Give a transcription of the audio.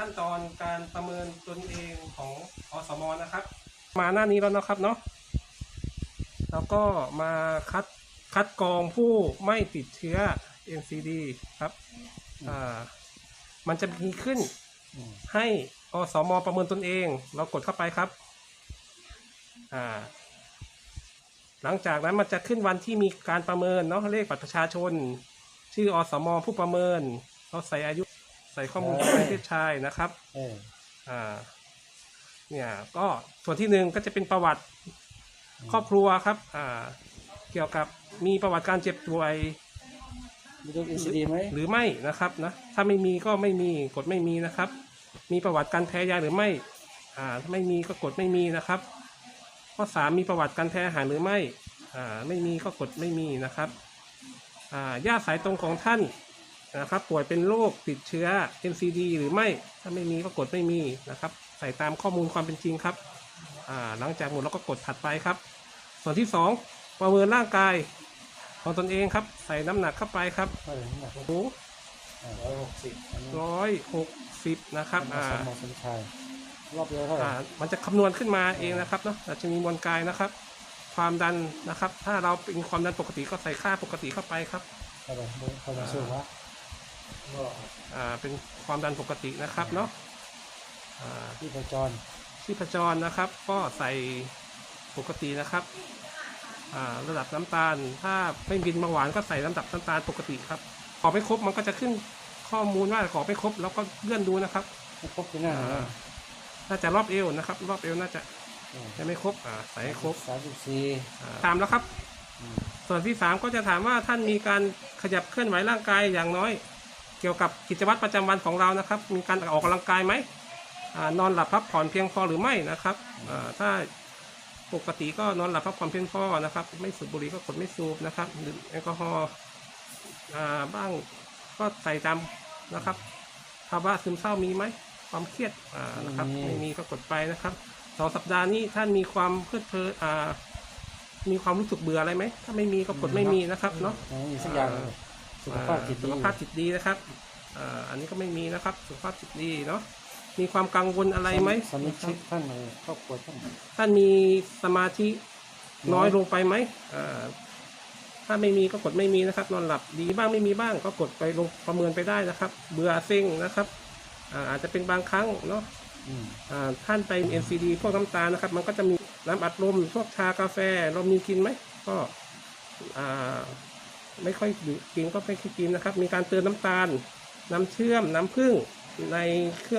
ขั้นตอนการประเมินตนเองของอสมนะครับ มาหน้านี้แล้วนะครับเนาะแล้วก็มาคัดคัดกรองผู้ไม่ติดเชื้อ NCD ครับอ่ามันจะมีขึ้นให้อสมประเมินตนเอง เรากดเข้าไปครับอ่าหลังจากนั้นมันจะขึ้นวันที่มีการประเมินเนาะเลขบัตรประชาชน ชื่ออสม ผู้ประเมิน เราใส่อายุ ใส่ข้อมูลประเทศชายนะครับเอออ่าเนี่ยก็ส่วนที่หนึ่งก็จะเป็นประวัติครอบครัวครับอ่าเกี่ยวกับมีประวัติการเจ็บป่วยมีตัวอินซีดีไหมหรือไม่นะครับนะถ้าไม่มีก็ไม่มีกดไม่มีนะครับ มีประวัติการแพ้ยาหรือไม่อ่าถ้าไม่มีก็กดไม่มีนะครับ ข้อสามมีประวัติการแพ้อาหารหรือไม่อ่าไม่มีก็กดไม่มีนะครับอ่าญาติสายตรงของท่าน นะครับป่วยเป็นโรคติดเชื้อ NCD หรือไม่ถ้าไม่มีก็กดไม่มีนะครับใส่ตามข้อมูลความเป็นจริงครับอ่าหลังจากหมดแล้วก็กดถัดไปครับ ส่วนที่สองประเมินร่างกายของตนเองครับ ใส่น้ำหนักเข้าไปครับเท่าไหร่น้ำหนักโอ้โหร้อยหกสิบอันนี้ร้อยหกสิบนะครับเป็นอ่าสมสมชายรอบเดียวเท่าไหร่อ่ามันจะคำนวณขึ้นมาเองนะครับเนาะอาจจะมีมวลกายนะครับ ความดันนะครับ ถ้าเราเป็นความดันปกติก็ใส่ค่าปกติเข้าไปครับเท่าไหร่เบอร์ความสูงวะ อ่าเป็นความดันปกตินะครับเนาะอ่าที่ประจรชีพจรนะครับ ก็ใส่ปกตินะครับอ่าระดับน้ำตาล ถ้าไม่กินเบาหวานก็ใส่ลำดับน้ำตาลปกติครับ ขอไม่ครบมันก็จะขึ้นข้อมูลว่าขอไม่ครบแล้วก็เลื่อนดูนะครับ ไม่ครบที่หน้าอ่า น่าจะรอบเอวนะครับ รอบเอวน่าจะจะไม่ครบอ่าใส่ให้ครบสามสิบสี่ถามแล้วครับอืมส่วนที่สามก็จะถามว่าท่านมีการขยับเคลื่อนไหวร่างกายอย่างน้อย เกี่ยวกับกิจวัตรประจำวันของเรานะครับ มีการออกกำลังกายไหมอ่านอนหลับพักผ่อนเพียงพอหรือไม่นะครับอ่าถ้าปกติก็นอนหลับพักผ่อนเพียงพอนะครับ ไม่สูบบุหรี่ก็กดไม่สูบนะครับดื่มแอลกอฮอล์อ่าบ้างก็ใส่ตามนะครับภาวะซึมเศร้ามีไหมความเครียดอ่านะครับไม่มีก็กดไปนะครับสองสัปดาห์นี้ท่านมีความเพลิดเพลินอ่ามีความรู้สึกเบื่ออะไรไหมถ้าไม่มีก็กดไม่มีนะครับเนาะยังไม่มีสักอย่างเลย สุขภาพจิตสุดีขภาพจิตดีนะครับอ่าอันนี้ก็ไม่มีนะครับ สุขภาพจิตดีเนาะมีความกังวลอะไรไหมสมิชิกท่านในครอบครัวท่านท่านมีสมาธิน้อยลงไปไหมอ่าถ้าไม่มีก็กดไม่มีนะครับ นอนหลับดีบ้างไม่มีบ้าง ก็กดไปลงประเมินไปได้นะครับ เบื่อเซ็งนะครับอ่าอาจจะเป็นบางครั้งเนาะอืมอ่าท่านไป NCD พวกน้ำตาลนะครับ มันก็จะมีน้ำอัดลมพวกชากาแฟเรามีกินไหมก็อ่า ไม่ค่อยกินก็ไม่ค่อยกินนะครับ มีการเติมน้ำตาล น้ำเชื่อมน้ำผึ้งในเครื่อง